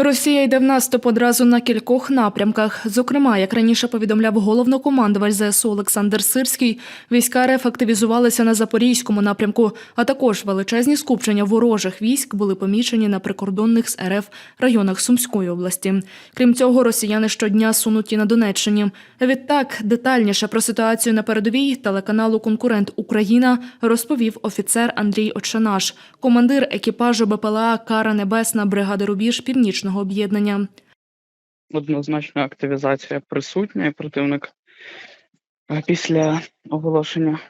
Росія йде в наступ одразу на кількох напрямках. Зокрема, як раніше повідомляв головнокомандувач ЗСУ Олександр Сирський, війська РФ активізувалися на запорізькому напрямку, а також величезні скупчення ворожих військ були помічені на прикордонних з РФ районах Сумської області. Крім цього, росіяни щодня сунуті на Донеччині. Відтак, детальніше про ситуацію на передовій телеканалу Конкурент Україна розповів офіцер Андрій Очанаш, командир екіпажу БПЛА Кара Небесна бригади Рубіж Північного об'єднання. однозначно активізація присутня, і противник е, після оголошення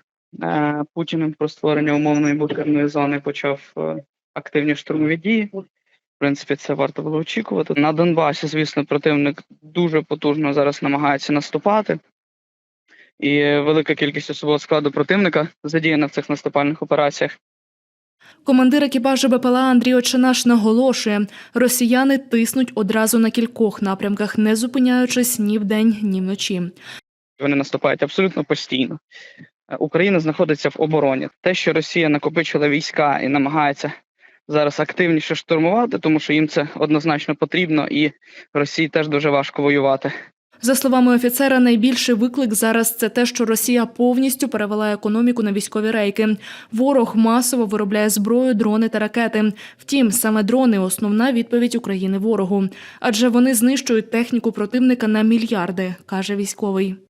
е, Путіним про створення умовної буферної зони почав е, активні штурмові дії. В принципі, це варто було очікувати. На Донбасі, звісно, противник дуже потужно зараз намагається наступати. І велика кількість особового складу противника задіяна в цих наступальних операціях. Командир екіпажу БПЛА Андрій Очанаш наголошує, росіяни тиснуть одразу на кількох напрямках, не зупиняючись ні вдень, ні вночі. Вони наступають абсолютно постійно. Е, Україна знаходиться в обороні. Те, що Росія накопичила війська і намагається зараз активніше штурмувати, тому що їм це однозначно потрібно, і Росії теж дуже важко воювати. За словами офіцера, найбільший виклик зараз це те, що Росія повністю перевела економіку на військові рейки. Ворог масово виробляє зброю, дрони та ракети. Втім, саме дрони основна відповідь України ворогу, адже вони знищують техніку противника на мільярди, каже військовий.